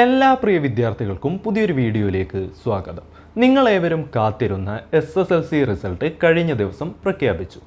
എല്ലാ പ്രിയ വിദ്യാർത്ഥികൾക്കും പുതിയൊരു വീഡിയോയിലേക്ക് സ്വാഗതം. നിങ്ങളേവരും കാത്തിരുന്ന S S L C result കഴിഞ്ഞ ദിവസം പ്രഖ്യാപിച്ചു.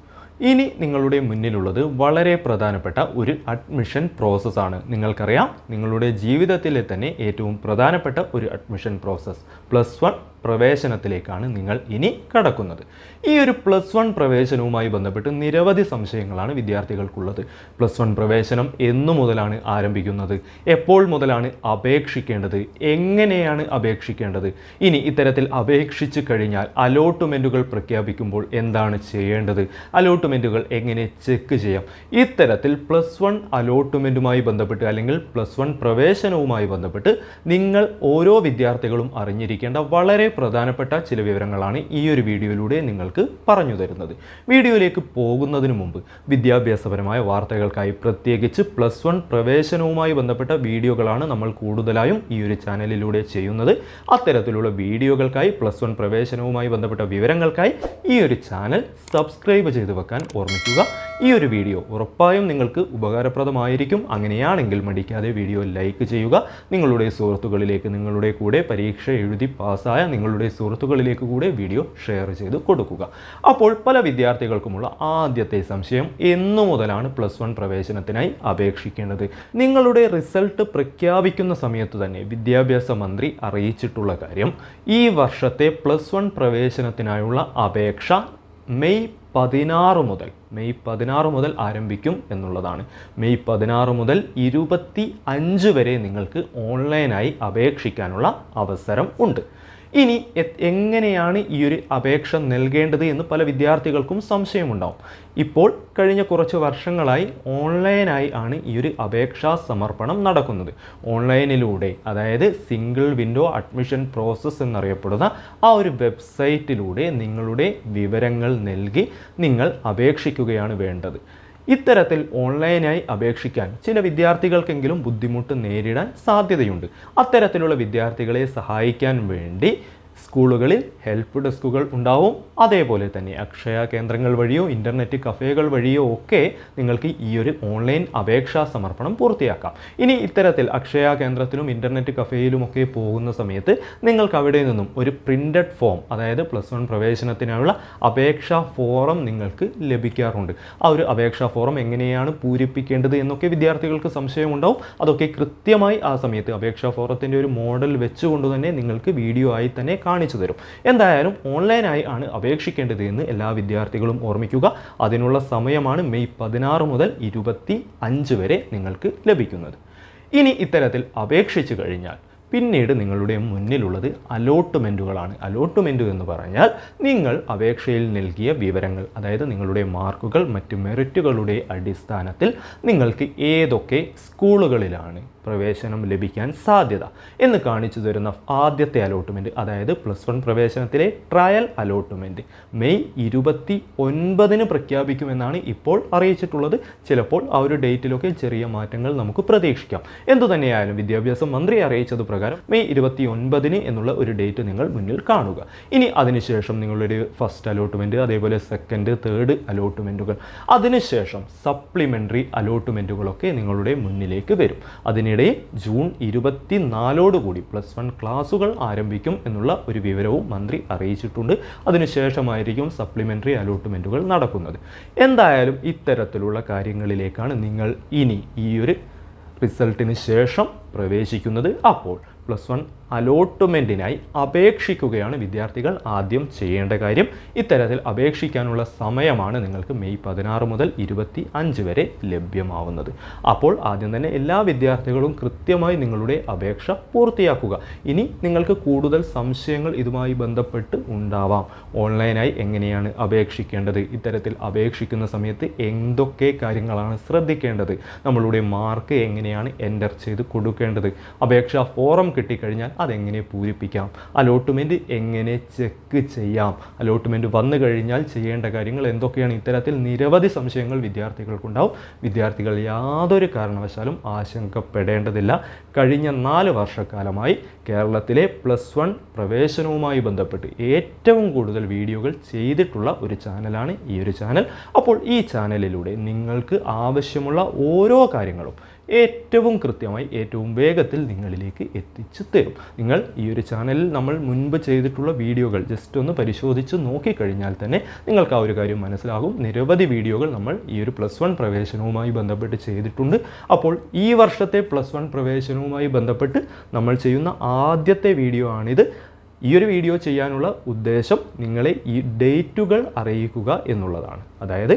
ഇനി നിങ്ങളുടെ മുന്നിലുള്ളത് വളരെ പ്രധാനപ്പെട്ട ഒരു അഡ്മിഷൻ പ്രോസസ്സാണ് നിങ്ങൾക്കറിയാം നിങ്ങളുടെ ജീവിതത്തിലെ തന്നെ ഏറ്റവും പ്രധാനപ്പെട്ട ഒരു അഡ്മിഷൻ പ്രോസസ്സ് പ്ലസ് വൺ പ്രവേശനത്തിലേക്കാണ് നിങ്ങൾ ഇനി കടക്കുന്നത്. ഈ ഒരു പ്ലസ് വൺ പ്രവേശനവുമായി ബന്ധപ്പെട്ട് നിരവധി സംശയങ്ങളാണ് വിദ്യാർത്ഥികൾക്കുള്ളത്. പ്ലസ് വൺ പ്രവേശനം എന്നു മുതലാണ് ആരംഭിക്കുന്നത്. എപ്പോൾ മുതലാണ് അപേക്ഷിക്കേണ്ടത്? എങ്ങനെയാണ് അപേക്ഷിക്കേണ്ടത്? ഇനി ഇത്തരത്തിൽ അപേക്ഷിച്ചു കഴിഞ്ഞാൽ അലോട്ട്മെന്റുകൾ പ്രഖ്യാപിക്കുമ്പോൾ എന്താണ് ചെയ്യേണ്ടത്? അലോട്ട്മെന്റുകൾ എങ്ങനെ ചെക്ക് ചെയ്യാം? ഇത്തരത്തിൽ പ്ലസ് വൺ അലോട്ട്മെന്റുമായി ബന്ധപ്പെട്ട് അല്ലെങ്കിൽ പ്ലസ് വൺ പ്രവേശനവുമായി ബന്ധപ്പെട്ട് നിങ്ങൾ ഓരോ വിദ്യാർത്ഥികളും അറിഞ്ഞിരിക്കേണ്ട വളരെ പ്രധാനപ്പെട്ട ചില വിവരങ്ങളാണ് ഈ ഒരു വീഡിയോയിലൂടെ നിങ്ങൾക്ക് പറഞ്ഞു തരുന്നത്. വീഡിയോയിലേക്ക് പോകുന്നതിന് മുമ്പ് വിദ്യാഭ്യാസപരമായ വാർത്തകൾക്കായി പ്രത്യേകിച്ച് പ്ലസ് വൺ പ്രവേശനവുമായി ബന്ധപ്പെട്ട വീഡിയോകളാണ് നമ്മൾ കൂടുതലായും ഈ ഒരു ചാനലിലൂടെ ചെയ്യുന്നത്. അത്തരത്തിലുള്ള വീഡിയോകൾക്കായി പ്ലസ് വൺ പ്രവേശനവുമായി ബന്ധപ്പെട്ട വിവരങ്ങൾക്കായി ഈ ഒരു ചാനൽ സബ്സ്ക്രൈബ് ചെയ്ത് വെക്കാൻ ഓർമ്മിക്കുക. ഈ ഒരു വീഡിയോ ഉറപ്പായും നിങ്ങൾക്ക് ഉപകാരപ്രദമായിരിക്കും. അങ്ങനെയാണെങ്കിൽ മടിക്കാതെ വീഡിയോ ലൈക്ക് ചെയ്യുക. നിങ്ങളുടെ സുഹൃത്തുക്കളിലേക്ക് നിങ്ങളുടെ കൂടെ പരീക്ഷ എഴുതി പാസ്സായ നിങ്ങളുടെ സുഹൃത്തുക്കളിലേക്ക് കൂടെ വീഡിയോ ഷെയർ ചെയ്ത് കൊടുക്കുക. അപ്പോൾ പല വിദ്യാർത്ഥികൾക്കുമുള്ള ആദ്യത്തെ സംശയം എന്നു മുതലാണ് പ്ലസ് വൺ പ്രവേശനത്തിനായി അപേക്ഷിക്കേണ്ടത്? നിങ്ങളുടെ റിസൾട്ട് പ്രഖ്യാപിക്കുന്ന സമയത്ത് തന്നെ വിദ്യാഭ്യാസ മന്ത്രി അറിയിച്ചിട്ടുള്ള കാര്യം ഈ വർഷത്തെ പ്ലസ് വൺ പ്രവേശനത്തിനായുള്ള അപേക്ഷ മെയ് പതിനാറ് മുതൽ മെയ് പതിനാറ് മുതൽ ആരംഭിക്കും എന്നുള്ളതാണ്. മെയ് പതിനാറ് മുതൽ ഇരുപത്തി അഞ്ച് വരെ നിങ്ങൾക്ക് ഓൺലൈനായി അപേക്ഷിക്കാനുള്ള അവസരം ഉണ്ട്. ഇനി എങ്ങനെയാണ് ഈ ഒരു അപേക്ഷ നൽകേണ്ടത് എന്ന് പല വിദ്യാർത്ഥികൾക്കും സംശയമുണ്ടാവും. ഇപ്പോൾ കഴിഞ്ഞ കുറച്ച് വർഷങ്ങളായി ഓൺലൈനായി ആണ് ഈ ഒരു അപേക്ഷാ സമർപ്പണം നടക്കുന്നത്. ഓൺലൈനിലൂടെ അതായത് സിംഗിൾ വിൻഡോ അഡ്മിഷൻ പ്രോസസ്സ് എന്നറിയപ്പെടുന്ന ആ ഒരു വെബ്സൈറ്റിലൂടെ നിങ്ങളുടെ വിവരങ്ങൾ നൽകി നിങ്ങൾ അപേക്ഷിക്കുകയാണ് വേണ്ടത്. ഇത്തരത്തിൽ ഓൺലൈനായി അപേക്ഷിക്കാൻ ചില വിദ്യാർത്ഥികൾക്കെങ്കിലും ബുദ്ധിമുട്ട് നേരിടാൻ സാധ്യതയുണ്ട്. അത്തരത്തിലുള്ള വിദ്യാർത്ഥികളെ സഹായിക്കാൻ വേണ്ടി സ്കൂളുകളിൽ ഹെൽപ്പ് ഡെസ്കുകൾ ഉണ്ടാവും. അതേപോലെ തന്നെ അക്ഷയ കേന്ദ്രങ്ങൾ വഴിയോ ഇന്റർനെറ്റ് കഫേകൾ വഴിയോ ഒക്കെ നിങ്ങൾക്ക് ഈ ഒരു ഓൺലൈൻ അപേക്ഷാ സമർപ്പണം പൂർത്തിയാക്കാം. ഇനി ഇത്തരത്തിൽ അക്ഷയ കേന്ദ്രത്തിലും ഇന്റർനെറ്റ് കഫേയിലുമൊക്കെ പോകുന്ന സമയത്ത് നിങ്ങൾക്ക് അവിടെ നിന്നും ഒരു പ്രിന്റഡ് ഫോം അതായത് പ്ലസ് വൺ പ്രവേശനത്തിനുള്ള അപേക്ഷാ ഫോറം നിങ്ങൾക്ക് ലഭിക്കാറുണ്ട്. ആ ഒരു അപേക്ഷാ ഫോറം എങ്ങനെയാണ് പൂരിപ്പിക്കേണ്ടത് എന്നൊക്കെ വിദ്യാർത്ഥികൾക്ക് സംശയമുണ്ടാവും. അതൊക്കെ കൃത്യമായി ആ സമയത്ത് അപേക്ഷാ ഫോറത്തിന്റെ ഒരു മോഡൽ വെച്ചുകൊണ്ട് തന്നെ നിങ്ങൾക്ക് വീഡിയോ ആയി തന്നെ കാണിച്ചു തരും. എന്തായാലും ഓൺലൈനായി ആണ് അപേക്ഷിക്കേണ്ടത് എന്ന് എല്ലാ വിദ്യാർത്ഥികളും ഓർമ്മിക്കുക. അതിനുള്ള സമയമാണ് മെയ് പതിനാറ് മുതൽ ഇരുപത്തി വരെ നിങ്ങൾക്ക് ലഭിക്കുന്നത്. ഇനി ഇത്തരത്തിൽ അപേക്ഷിച്ചു കഴിഞ്ഞാൽ പിന്നീട് നിങ്ങളുടെ മുന്നിലുള്ളത് അലോട്ട്മെന്റുകളാണ് അലോട്ട്മെന്റ് എന്ന് പറഞ്ഞാൽ നിങ്ങൾ അപേക്ഷയിൽ നൽകിയ വിവരങ്ങൾ അതായത് നിങ്ങളുടെ മാർക്കുകൾ മറ്റ് മെറിറ്റുകളുടെ അടിസ്ഥാനത്തിൽ നിങ്ങൾക്ക് ഏതൊക്കെ സ്കൂളുകളിലാണ് പ്രവേശനം ലഭിക്കാൻ സാധ്യത എന്ന് കാണിച്ചു തരുന്ന ആദ്യത്തെ അലോട്ട്മെന്റ് അതായത് പ്ലസ് വൺ പ്രവേശനത്തിലെ ട്രയൽ അലോട്ട്മെന്റ് മെയ് ഇരുപത്തി ഒൻപതിന് പ്രഖ്യാപിക്കുമെന്നാണ് ഇപ്പോൾ അറിയിച്ചിട്ടുള്ളത്. ചിലപ്പോൾ ആ ഒരു ഡേറ്റിലൊക്കെ ചെറിയ മാറ്റങ്ങൾ നമുക്ക് പ്രതീക്ഷിക്കാം. എന്തുതന്നെയായാലും വിദ്യാഭ്യാസ മന്ത്രി അറിയിച്ചത് മെയ് ഇരുപത്തി ഒൻപതിന് എന്നുള്ള ഒരു ഡേറ്റ് നിങ്ങൾ മുന്നിൽ കാണുക. ഇനി അതിനുശേഷം നിങ്ങളൊരു ഫസ്റ്റ് അലോട്ട്മെന്റ് അതേപോലെ സെക്കൻഡ് തേർഡ് അലോട്ട്മെന്റുകൾ അതിനുശേഷം സപ്ലിമെന്ററി അലോട്ട്മെന്റുകളൊക്കെ നിങ്ങളുടെ മുന്നിലേക്ക് വരും. അതിനിടയിൽ ജൂൺ ഇരുപത്തി നാലോടുകൂടി പ്ലസ് വൺ ക്ലാസുകൾ ആരംഭിക്കും എന്നുള്ള ഒരു വിവരവും മന്ത്രി അറിയിച്ചിട്ടുണ്ട്. അതിനുശേഷമായിരിക്കും സപ്ലിമെന്ററി അലോട്ട്മെന്റുകൾ നടക്കുന്നത്. എന്തായാലും ഇത്തരത്തിലുള്ള കാര്യങ്ങളിലേക്കാണ് നിങ്ങൾ ഇനി ഈ ഒരു റിസൾട്ടിന് ശേഷം പ്രവേശിക്കുന്നത്. അപ്പോൾ പ്ലസ് വൺ അലോട്ട്മെന്റിനായി അപേക്ഷിക്കുകയാണ് വിദ്യാർത്ഥികൾ. ആദ്യം ചെയ്യേണ്ട കാര്യം ഇത്തരത്തിൽ അപേക്ഷിക്കാനുള്ള സമയമാണ് നിങ്ങൾക്ക് മെയ് പതിനാറ് മുതൽ ഇരുപത്തി അഞ്ച് വരെ ലഭ്യമാവുന്നത്. അപ്പോൾ ആദ്യം തന്നെ എല്ലാ വിദ്യാർത്ഥികളും കൃത്യമായി നിങ്ങളുടെ അപേക്ഷ പൂർത്തിയാക്കുക. ഇനി നിങ്ങൾക്ക് കൂടുതൽ സംശയങ്ങൾ ഇതുമായി ബന്ധപ്പെട്ട് ഉണ്ടാവാം. ഓൺലൈനായി എങ്ങനെയാണ് അപേക്ഷിക്കേണ്ടത്? ഇത്തരത്തിൽ അപേക്ഷിക്കുന്ന സമയത്ത് എന്തൊക്കെ കാര്യങ്ങളാണ് ശ്രദ്ധിക്കേണ്ടത്? നമ്മളുടെ മാർക്ക് എങ്ങനെയാണ് എന്റർ ചെയ്ത് കൊടുക്കേണ്ടത്? അപേക്ഷാ ഫോറം കിട്ടിക്കഴിഞ്ഞാൽ അതെങ്ങനെ പൂരിപ്പിക്കാം? അലോട്ട്മെന്റ് എങ്ങനെ ചെക്ക് ചെയ്യാം? അലോട്ട്മെന്റ് വന്നു കഴിഞ്ഞാൽ ചെയ്യേണ്ട കാര്യങ്ങൾ എന്തൊക്കെയാണ്? ഇത്തരത്തിൽ നിരവധി സംശയങ്ങൾ വിദ്യാർത്ഥികൾക്കുണ്ടാവും. വിദ്യാർത്ഥികൾ യാതൊരു കാരണവശാലും ആശങ്കപ്പെടേണ്ടതില്ല. കഴിഞ്ഞ നാല് വർഷക്കാലമായി കേരളത്തിലെ പ്ലസ് വൺ പ്രവേശനവുമായി ബന്ധപ്പെട്ട് ഏറ്റവും കൂടുതൽ വീഡിയോകൾ ചെയ്തിട്ടുള്ള ഒരു ചാനലാണ് ഈ ഒരു ചാനൽ. അപ്പോൾ ഈ ചാനലിലൂടെ നിങ്ങൾക്ക് ആവശ്യമുള്ള ഓരോ കാര്യങ്ങളും ഏറ്റവും കൃത്യമായി ഏറ്റവും വേഗത്തിൽ നിങ്ങളിലേക്ക് എത്തിച്ചു തരും. നിങ്ങൾ ഈ ഒരു ചാനലിൽ നമ്മൾ മുൻപ് ചെയ്തിട്ടുള്ള വീഡിയോകൾ ജസ്റ്റ് ഒന്ന് പരിശോധിച്ച് നോക്കിക്കഴിഞ്ഞാൽ തന്നെ നിങ്ങൾക്ക് ആ ഒരു കാര്യം മനസ്സിലാകും. നിരവധി വീഡിയോകൾ നമ്മൾ ഈ ഒരു പ്ലസ് വൺ പ്രവേശനവുമായി ബന്ധപ്പെട്ട് ചെയ്തിട്ടുണ്ട്. അപ്പോൾ ഈ വർഷത്തെ പ്ലസ് വൺ പ്രവേശനവുമായി ബന്ധപ്പെട്ട് നമ്മൾ ചെയ്യുന്ന ആദ്യത്തെ വീഡിയോ ആണിത്. ഈ ഒരു വീഡിയോ ചെയ്യാനുള്ള ഉദ്ദേശം നിങ്ങളെ ഈ ഡേറ്റുകൾ അറിയിക്കുക എന്നുള്ളതാണ്. അതായത്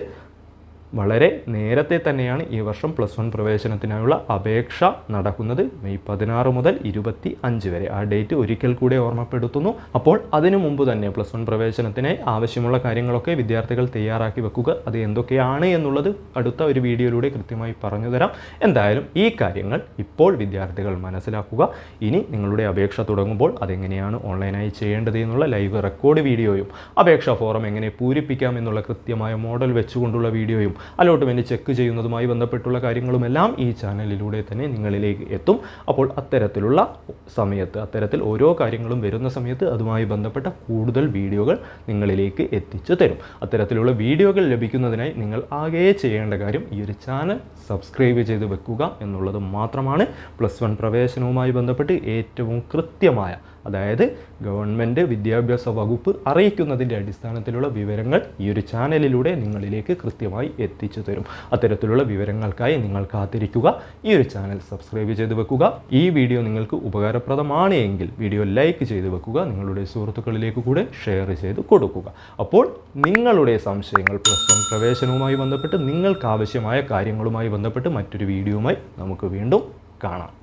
വളരെ നേരത്തെ തന്നെയാണ് ഈ വർഷം പ്ലസ് വൺ പ്രവേശനത്തിനായുള്ള അപേക്ഷ നടക്കുന്നത്. മെയ് പതിനാറ് മുതൽ ഇരുപത്തി അഞ്ച് വരെ. ആ ഡേറ്റ് ഒരിക്കൽ കൂടെ ഓർമ്മപ്പെടുത്തുന്നു. അപ്പോൾ അതിനു മുമ്പ് തന്നെ പ്ലസ് വൺ പ്രവേശനത്തിനായി ആവശ്യമുള്ള കാര്യങ്ങളൊക്കെ വിദ്യാർത്ഥികൾ തയ്യാറാക്കി വെക്കുക. അത് എന്തൊക്കെയാണ് എന്നുള്ളത് അടുത്ത ഒരു വീഡിയോയിലൂടെ കൃത്യമായി പറഞ്ഞു തരാം. എന്തായാലും ഈ കാര്യങ്ങൾ ഇപ്പോൾ വിദ്യാർത്ഥികൾ മനസ്സിലാക്കുക. ഇനി നിങ്ങളുടെ അപേക്ഷ തുടങ്ങുമ്പോൾ അതെങ്ങനെയാണ് ഓൺലൈനായി ചെയ്യേണ്ടത് എന്നുള്ള ലൈവ് റെക്കോർഡ് വീഡിയോയും അപേക്ഷാ ഫോറം എങ്ങനെ പൂരിപ്പിക്കാം എന്നുള്ള കൃത്യമായ മോഡൽ വെച്ചുകൊണ്ടുള്ള വീഡിയോയും അലോട്ട്മെന്റ് ചെക്ക് ചെയ്യുന്നതുമായി ബന്ധപ്പെട്ടുള്ള കാര്യങ്ങളുമെല്ലാം ഈ ചാനലിലൂടെ തന്നെ നിങ്ങളിലേക്ക് എത്തും. അപ്പോൾ അത്തരത്തിലുള്ള സമയത്ത് അത്തരത്തിൽ ഓരോ കാര്യങ്ങളും വരുന്ന സമയത്ത് അതുമായി ബന്ധപ്പെട്ട കൂടുതൽ വീഡിയോകൾ നിങ്ങളിലേക്ക് എത്തിച്ചു തരും. അത്തരത്തിലുള്ള വീഡിയോകൾ ലഭിക്കുന്നതിനായി നിങ്ങൾ ആകെ ചെയ്യേണ്ട കാര്യം ഈ ഒരു ചാനൽ സബ്സ്ക്രൈബ് ചെയ്ത് വെക്കുക എന്നുള്ളത് മാത്രമാണ്. പ്ലസ് വൺ പ്രവേശനവുമായി ബന്ധപ്പെട്ട് ഏറ്റവും കൃത്യമായ അതായത് ഗവൺമെന്റ് വിദ്യാഭ്യാസ വകുപ്പ് അറിയിക്കുന്നതിന്റെ അടിസ്ഥാനത്തിലുള്ള വിവരങ്ങൾ ഈ ഒരു ചാനലിലൂടെ നിങ്ങളിലേക്ക് കൃത്യമായി എത്തിച്ചു തരും. അത്തരത്തിലുള്ള വിവരങ്ങൾക്കായി നിങ്ങൾ കാത്തിരിക്കുക. ഈ ഒരു ചാനൽ സബ്സ്ക്രൈബ് ചെയ്ത് വെക്കുക. ഈ വീഡിയോ നിങ്ങൾക്ക് ഉപകാരപ്രദമാണ് എങ്കിൽ വീഡിയോ ലൈക്ക് ചെയ്ത് വെക്കുക. നിങ്ങളുടെ സുഹൃത്തുക്കളിലേക്ക് കൂടെ ഷെയർ ചെയ്ത് കൊടുക്കുക. അപ്പോൾ നിങ്ങളുടെ സംശയങ്ങൾ പ്ലസ് വൺ പ്രവേശനവുമായി ബന്ധപ്പെട്ട് നിങ്ങൾക്ക് ആവശ്യമായ കാര്യങ്ങളുമായി ബന്ധപ്പെട്ട് മറ്റൊരു വീഡിയോയുമായി നമുക്ക് വീണ്ടും കാണാം.